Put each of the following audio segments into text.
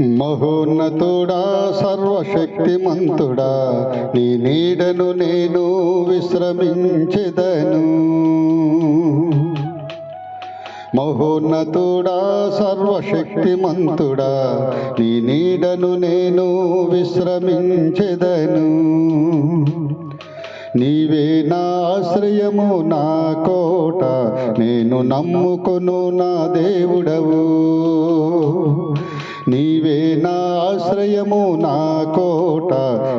మహోన్నతుడా సర్వశక్తిమంతుడా నీ నీడను నేను విశ్రమించెదను. మహోన్నతుడా సర్వశక్తిమంతుడా నీ నీడను నేను విశ్రమించెదను. నీవే నా ఆశ్రయము నా కోట నేను నమ్ముకొను నా దేవుడవు. నీవే నా ఆశ్రయము నా కోట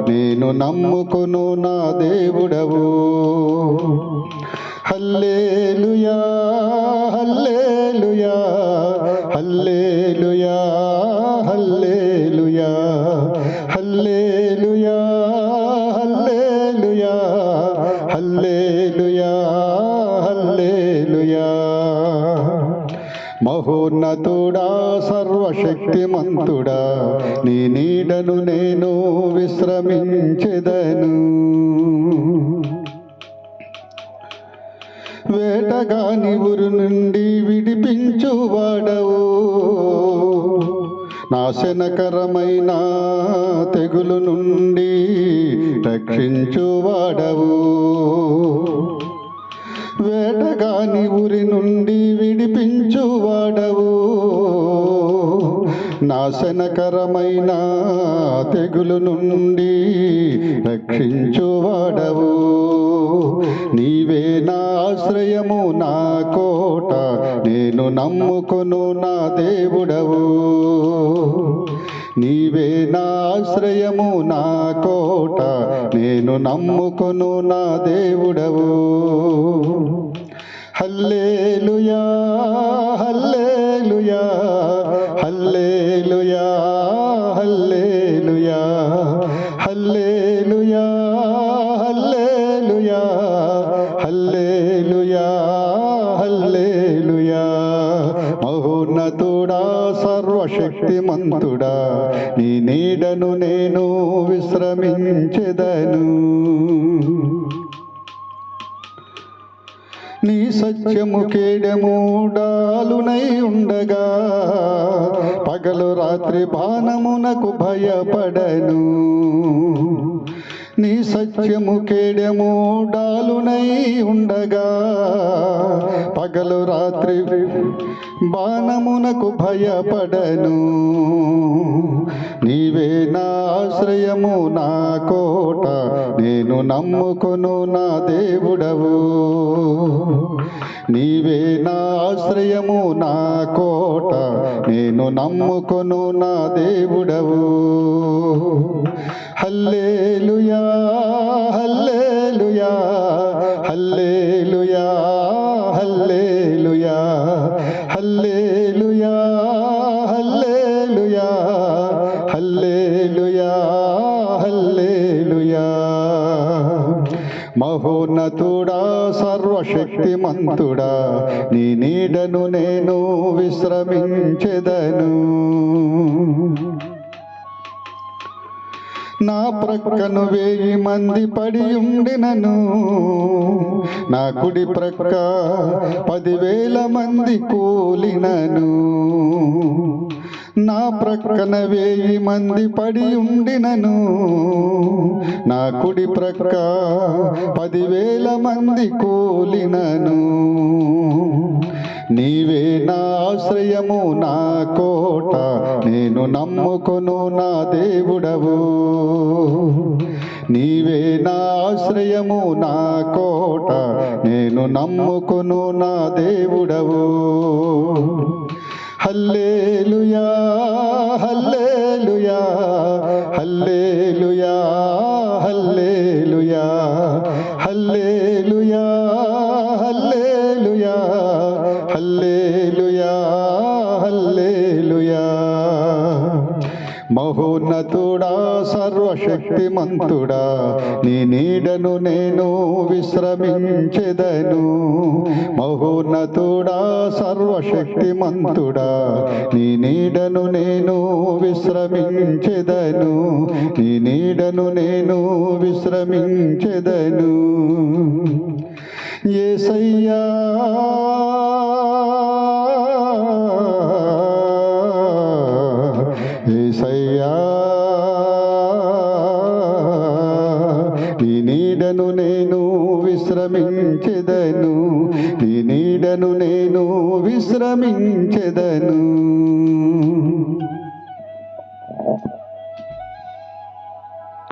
నేను నమ్ముకొను నా దేవుడవు. Hallelujah hallelujah hallelujah hallelujah hallelujah hallelujah hallelujah hallelujah. మహోన్నతుడా సర్వశక్తిమంతుడా నీ నీడను నేను విశ్రమించెదను. వేటగాని ఊరు నుండి విడిపించువాడవు. నాశనకరమైన తెగులు నుండి రక్షించువాడవు. వేటగాని ఊరి నుండి విడిపి నాశనకరమైన తెగులు నుండి రక్షించువాడవు నీవే నా ఆశ్రయము నా కోట నేను నమ్ముకును నా దేవుడవు. నీవే నా ఆశ్రయము నా కోట నేను నమ్ముకును నా దేవుడవు. హల్లేలుయా హల్లేలుయా హల్లే హల్లేలుయా హల్లేలుయా. మహోన్నతుడా సర్వశక్తిమంతుడా. నీ నీడను నేను విశ్రమించెదను. నీ సత్యము కేడముడాలునై ఉండగా పగలు రాత్రి బాణమునకు భయపడను. నీ సత్యము కేడము డాలునై ఉండగా. పగలు రాత్రి బాణమునకు భయపడను. నీవే నా ఆశ్రయము నా కోట నేను నమ్ముకొను నా దేవుడవు. నీవే నా ఆశ్రయము నా కోట నేను నమ్ముకొను నా దేవుడవు. Hallelujah hallelujah hallelujah hallelujah. మహోన్నతుడా సర్వశక్తిమంతుడా నీ నీడను నేను విశ్రమించెదను. నా ప్రక్కను వేయి మంది పడి ఉండినను. నా కుడి ప్రక్క పదివేల మంది కూలినను. నా ప్రక్కన వేయి మంది పడి ఉండినను. నా కుడి ప్రక్క పదివేల మంది కూలినను. నీవే ఆశ్రయము నా కోట నేను నమ్ముకొను నా దేవుడవు. నీవే నా ఆశ్రయము నా కోట నేను నమ్ముకొను నా దేవుడవు. హల్లేలుయా హల్లేలుయా హల్లేలుయా హల్లే హల్లేలుయా హల్లేలుయా. మహోన్నతుడా సర్వశక్తిమంతుడా నీ నీడను నేను విశ్రమించెదను. మహోన్నతుడా సర్వశక్తిమంతుడా నీ నీడను నేను విశ్రమించెదను. నీ నీడను నేను విశ్రమించెదను. ఏసయ్యా విశ్రమించెదను నీ నీడను నేను విశ్రమించెదను.